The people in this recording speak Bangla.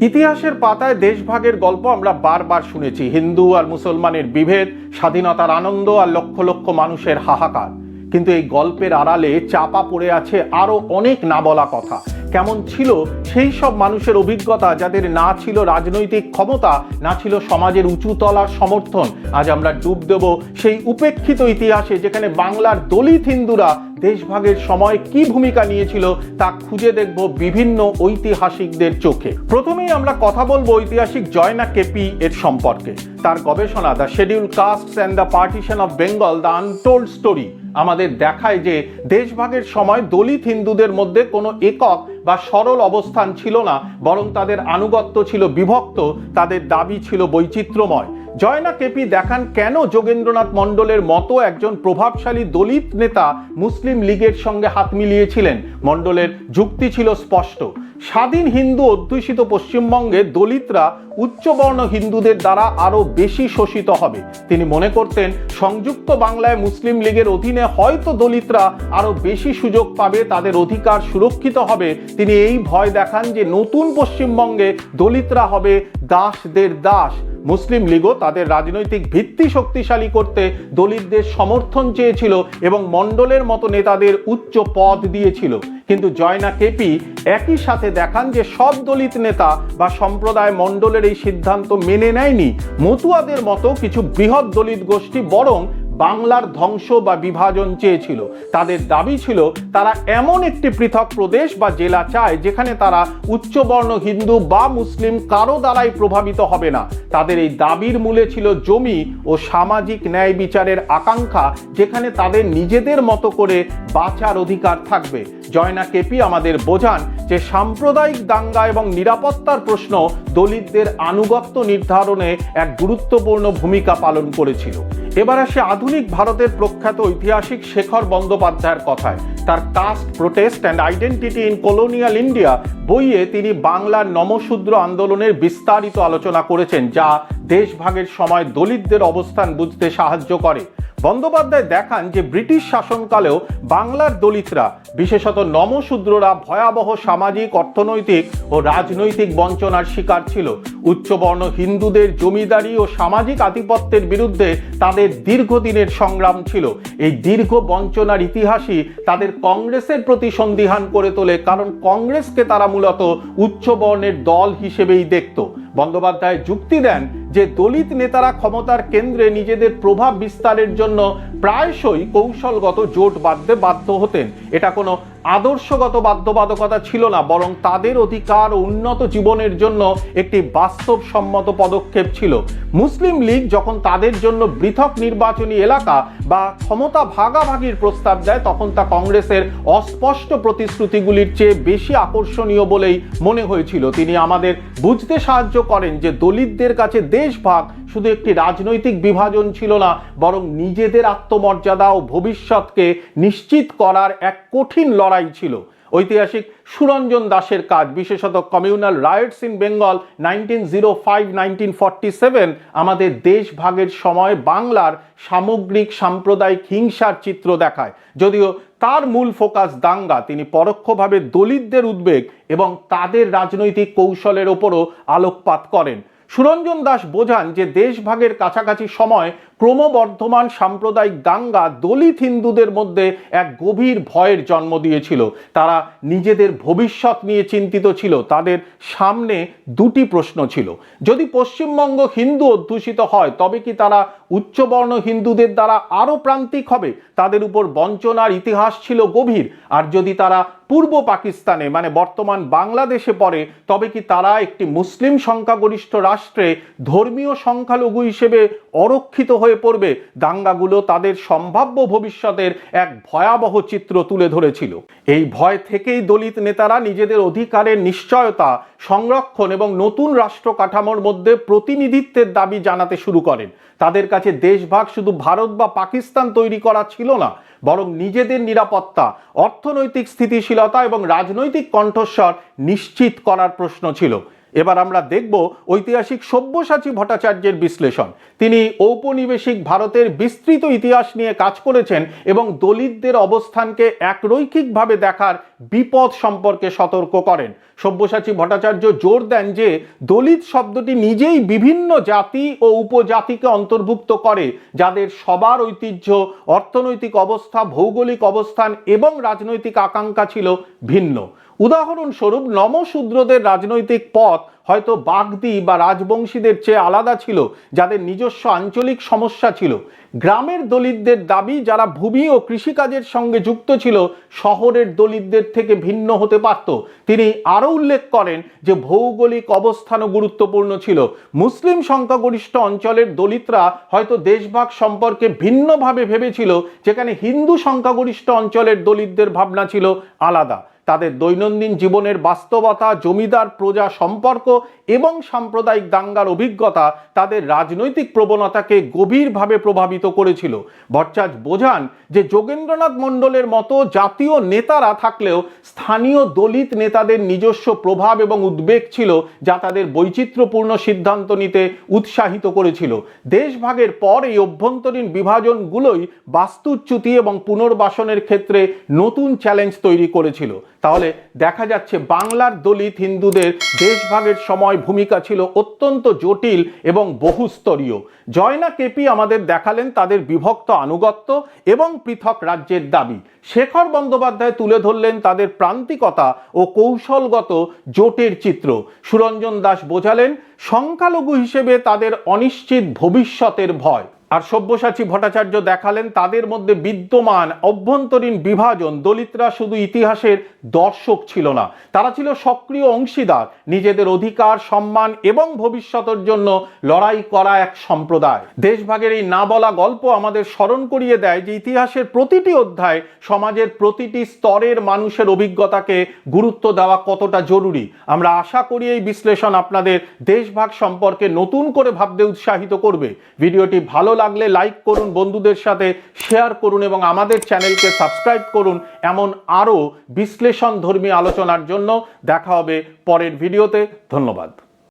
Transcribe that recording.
ইতিহাসের পাতায় দেশভাগের গল্প আমরা বারবার শুনেছি। হিন্দু আর মুসলমানের বিভেদ, স্বাধীনতার আনন্দ আর লক্ষ লক্ষ মানুষের হাহাকার। কিন্তু এই গল্পের আড়ালে চাপা পড়ে আছে আরও অনেক না বলা কথা। কেমন ছিল সেই সব মানুষের অভিজ্ঞতা যাদের না ছিল রাজনৈতিক ক্ষমতা, না ছিল সমাজের উঁচু তলার সমর্থন? আজ আমরা ডুব দেব সেই উপেক্ষিত ইতিহাসে যেখানে বাংলার দলিত হিন্দুরা দেশভাগের সময় কি ভূমিকা নিয়েছিল তা খুঁজে দেখব বিভিন্ন ঐতিহাসিকদের চোখে। প্রথমেই আমরা কথা বলব ঐতিহাসিক জয়না কেপি এর সম্পর্কে। তার গবেষণা, the schedule caste and the partition of Bengal the untold story আমাদের দেখায় যে দেশভাগের সময় দলিত হিন্দুদের মধ্যে কোনো একক বা সরল অবস্থান ছিল না, বরং তাদের আনুগত্য ছিল বিভক্ত, তাদের দাবি ছিল বৈচিত্র্যময়। জয়না কেপি দেখান কেন যোগেন্দ্রনাথ মণ্ডলের মতো একজন প্রভাবশালী দলিত নেতা মুসলিম লীগের সঙ্গে হাত মিলিয়েছিলেন? মণ্ডলের যুক্তি ছিল স্পষ্ট। স্বাধীন হিন্দু অধ্যুষিত পশ্চিমবঙ্গে দলিতরা উচ্চবর্ণ হিন্দুদের দ্বারা আরও বেশি শোষিত হবে। তিনি মনে করতেন, সংযুক্ত বাংলায় মুসলিম লীগের অধীনে হয়তো দলিতরা আরও বেশি সুযোগ পাবে, তাদের অধিকার সুরক্ষিত হবে। তিনি এই ভয় দেখান যে নতুন পশ্চিমবঙ্গে দলিতরা হবে দাসদের দাস। মুসলিম লীগও তাদের রাজনৈতিক ভিত্তি শক্তিশালী করতে দলিতদের সমর্থন চেয়েছিল এবং মণ্ডলের মতো নেতাদের উচ্চ পদ দিয়েছিল। কিন্তু জয়না কেপি একই সাথে দেখান যে সব দলিত নেতা বা সম্প্রদায় মণ্ডলের এই সিদ্ধান্ত মেনে নেয়নি। মতুয়াদের মতো কিছু বৃহৎ দলিত গোষ্ঠী বরং বাংলার ধ্বংস বা বিভাজন চেয়েছিল। তাদের দাবি ছিল, তারা এমন একটি পৃথক প্রদেশ বা জেলা চায়, যেখানে তারা উচ্চবর্ণ হিন্দু বা মুসলিম কারও দ্বারাই প্রভাবিত হবে না। তাদের এই দাবির মূলে ছিল জমি ও সামাজিক ন্যায় বিচারের আকাঙ্ক্ষা, যেখানে তাদের নিজেদের মতো করে বাঁচার অধিকার থাকবে। জয়না কেপি, আমাদের বোঝান যে সাম্প্রদায়িক দাঙ্গা এবং নিরাপত্তার প্রশ্ন দলিতদের আনুগত্য নির্ধারণে এক গুরুত্বপূর্ণ ভূমিকা পালন করেছিল। এবার আসে আধুনিক ভারতের প্রখ্যাত ঐতিহাসিক শেখর বন্দ্যোপাধ্যায়ের কথায়। তার caste protest and identity in colonial India বইয়ে তিনি বাংলার নমশূদ্র আন্দোলনের বিস্তারিত আলোচনা করেছেন, যা দেশভাগের সময় দলিতদের অবস্থান বুঝতে সাহায্য করে। বন্দ্যোপাধ্যায় দেখান যে ব্রিটিশ শাসনকালেও বাংলার দলিতরা, বিশেষত নমশূদ্ররা, ভয়াবহ সামাজিক, অর্থনৈতিক ও রাজনৈতিক বঞ্চনার শিকার ছিল। উচ্চবর্ণ হিন্দুদের জমিদারি ও সামাজিক আধিপত্যের বিরুদ্ধে তাদের দীর্ঘদিনের সংগ্রাম ছিল। এই দীর্ঘ বঞ্চনার ইতিহাসই তাদের কংগ্রেসের প্রতি সন্দিহান করে তোলে, কারণ কংগ্রেসকে তারা মূলত উচ্চবর্ণের দল হিসেবেই দেখত। বন্দ্যোপাধ্যায় যুক্তি দেন যে দলিত নেতারা ক্ষমতার কেন্দ্রে নিজেদের প্রভাব বিস্তারের জন্য প্রায়শই কৌশলগত জোট বাঁধতে বাধ্য হতেন। এটা কোনো আদর্শগত বাধ্যবাধকতা ছিল না, বরং তাদের অধিকার উন্নত জীবনের জন্য একটি বাস্তবসম্মত পদক্ষেপ ছিল। মুসলিম লীগ যখন তাদের জন্য পৃথক নির্বাচনী এলাকা বা ক্ষমতা ভাগাভাগির প্রস্তাব দেয়, তখন তা কংগ্রেসের অস্পষ্ট প্রতিশ্রুতিগুলির চেয়ে বেশি আকর্ষণীয় বলেই মনে হয়েছিল। তিনি আমাদের বুঝতে সাহায্য করেন যে দলিতদের কাছে দেশভাগ শুধু একটি রাজনৈতিক বিভাজন ছিল না, বরং নিজেদের আত্মমর্যাদা ও ভবিষ্যৎকে নিশ্চিত করার এক কঠিন লড়াই ছিল। ঐতিহাসিক সুরঞ্জন দাসের কাজ, বিশেষত communal riots in Bengal, nineteen zero five, nineteen forty seven, আমাদের দেশভাগের সময় বাংলার সামগ্রিক সাম্প্রদায়িক হিংসার চিত্র দেখায়। যদিও তার মূল ফোকাস দাঙ্গা, তিনি পরোক্ষভাবে দলিতদের উদ্বেগ এবং তাদের রাজনৈতিক কৌশলের ওপরও আলোকপাত করেন। সুরঞ্জন দাস বোঝান যে দেশভাগের কাছাকাছি সময় ক্রমবর্ধমান সাম্প্রদায়িক দাঙ্গা দলিত হিন্দুদের মধ্যে এক গভীর ভয়ের জন্ম দিয়েছিল। তারা নিজেদের ভবিষ্যৎ নিয়ে চিন্তিত ছিল। তাদের সামনে দুটি প্রশ্ন ছিল। যদি পশ্চিমবঙ্গ হিন্দু অধ্যুষিত হয়, তবে কি তারা উচ্চবর্ণ হিন্দুদের দ্বারা আরও প্রান্তিক হবে? তাদের উপর বঞ্চনার ইতিহাস ছিল গভীর। আর যদি তারা পূর্ব পাকিস্তানে মানে বর্তমান বাংলাদেশে পড়ে, তবে কি তারা একটি মুসলিম সংখ্যাগরিষ্ঠ রাষ্ট্রে ধর্মীয় সংখ্যালঘু হিসেবে অরক্ষিত হয়ে পড়বে। দাঙ্গাগুলো তাদের সম্ভাব্য ভবিষ্যতের এক ভয়াবহ চিত্র তুলে ধরেছিল। এই ভয় থেকেই দলিত নেতারা নিজেদের অধিকারের নিশ্চয়তা, সংরক্ষণ এবং নতুন রাষ্ট্র কাঠামোর মধ্যে প্রতিনিধিত্বের দাবি জানাতে শুরু করেন। তাদের কাছে দেশভাগ শুধু ভারত বা পাকিস্তান তৈরি করা ছিল না, বরং নিজেদের নিরাপত্তা, অর্থনৈতিক স্থিতিশীলতা এবং রাজনৈতিক কণ্ঠস্বর নিশ্চিত করার প্রশ্ন ছিল। এবার আমরা দেখব ঐতিহাসিক সব্যসাচী ভট্টাচার্যের বিশ্লেষণ। তিনি ঔপনিবেশিক ভারতের বিস্তৃত ইতিহাস নিয়ে কাজ করেছেন এবং দলিতদের অবস্থানকে একরৈখিকভাবে দেখার বিপদ সম্পর্কে সতর্ক করেন। সব্যসাচী ভট্টাচার্য জোর দেন যে দলিত শব্দটি নিজেই বিভিন্ন জাতি ও উপজাতিকে অন্তর্ভুক্ত করে, যাদের সবার ঐতিহ্য, অর্থনৈতিক অবস্থা, ভৌগোলিক অবস্থান এবং রাজনৈতিক আকাঙ্ক্ষা ছিল ভিন্ন। উদাহরণস্বরূপ নমশূদ্রদের রাজনৈতিক পথ হয়তো বাগদি বা রাজবংশীদের চেয়ে আলাদা ছিল, যাদের নিজস্ব আঞ্চলিক সমস্যা ছিল। গ্রামের দলিতদের দাবি যারা ভূমি ও কৃষিকাজের সঙ্গে যুক্ত ছিল, শহরের দলিতদের থেকে ভিন্ন হতে পারত। তিনি আরও উল্লেখ করেন যে ভৌগোলিক অবস্থানও গুরুত্বপূর্ণ ছিল। মুসলিম সংখ্যাগরিষ্ঠ অঞ্চলের দলিতরা হয়তো দেশভাগ সম্পর্কে ভিন্নভাবে ভেবেছিল, যেখানে হিন্দু সংখ্যাগরিষ্ঠ অঞ্চলের দলিতদের ভাবনা ছিল আলাদা। তাদের দৈনন্দিন জীবনের বাস্তবতা, জমিদার প্রজা সম্পর্ক এবং সাম্প্রদায়িক দাঙ্গার অভিজ্ঞতা তাদের রাজনৈতিক প্রবণতাকে গভীরভাবে প্রভাবিত করেছিল। ভট্টাচ বোঝান যে যোগেন্দ্রনাথ মণ্ডলের মতো জাতীয় নেতারা থাকলেও স্থানীয় দলিত নেতাদের নিজস্ব প্রভাব এবং উদ্বেগ ছিল যা তাদের বৈচিত্র্যপূর্ণ সিদ্ধান্ত নিতে উৎসাহিত করেছিল। দেশভাগের পর এই অভ্যন্তরীণ বিভাজনগুলোই বাস্তুচ্যুতি এবং পুনর্বাসনের ক্ষেত্রে নতুন চ্যালেঞ্জ তৈরি করেছিল। তাহলে দেখা যাচ্ছে বাংলার দলিত হিন্দুদের দেশভাগের সময় ভূমিকা ছিল অত্যন্ত জটিল এবং বহুস্তরীয়। জয়না কেপি আমাদের দেখালেন তাদের বিভক্ত আনুগত্য এবং পৃথক রাজ্যের দাবি। শেখর বন্দ্যোপাধ্যায় তুলে ধরলেন তাদের প্রান্তিকতা ও কৌশলগত জোটের চিত্র। সুরঞ্জন দাস বোঝালেন, সংখ্যালঘু হিসেবে তাদের অনিশ্চিত ভবিষ্যতের ভয়। আর সব্যসাচী ভট্টাচার্য দেখালেন তাদের মধ্যে বিদ্যমান অভ্যন্তরীণ বিভাজন দলিতরা শুধু ইতিহাসের দর্শক ছিল না। তারা ছিল সক্রিয় অংশীদার, নিজেদের অধিকার, সম্মান এবং ভবিষ্যতের জন্য লড়াই করা এক সম্প্রদায়। দেশভাগের এই না বলা গল্প আমাদের স্মরণ করিয়ে দেয় যে ইতিহাসের প্রতিটি অধ্যায় সমাজের প্রতিটি স্তরের মানুষের অভিজ্ঞতাকে গুরুত্ব দেওয়া কতটা জরুরি। আমরা আশা করি এই বিশ্লেষণ আপনাদের দেশভাগ সম্পর্কে নতুন করে ভাবতে উৎসাহিত করবে। ভিডিওটি ভালো লাগলে লাইক করুন, বন্ধুদের সাথে শেয়ার করুন এবং আমাদের চ্যানেলকে সাবস্ক্রাইব করুন। এমন আরও বিশ্লেষণ ধর্মী আলোচনার জন্য দেখা হবে পরের ভিডিওতে ধন্যবাদ।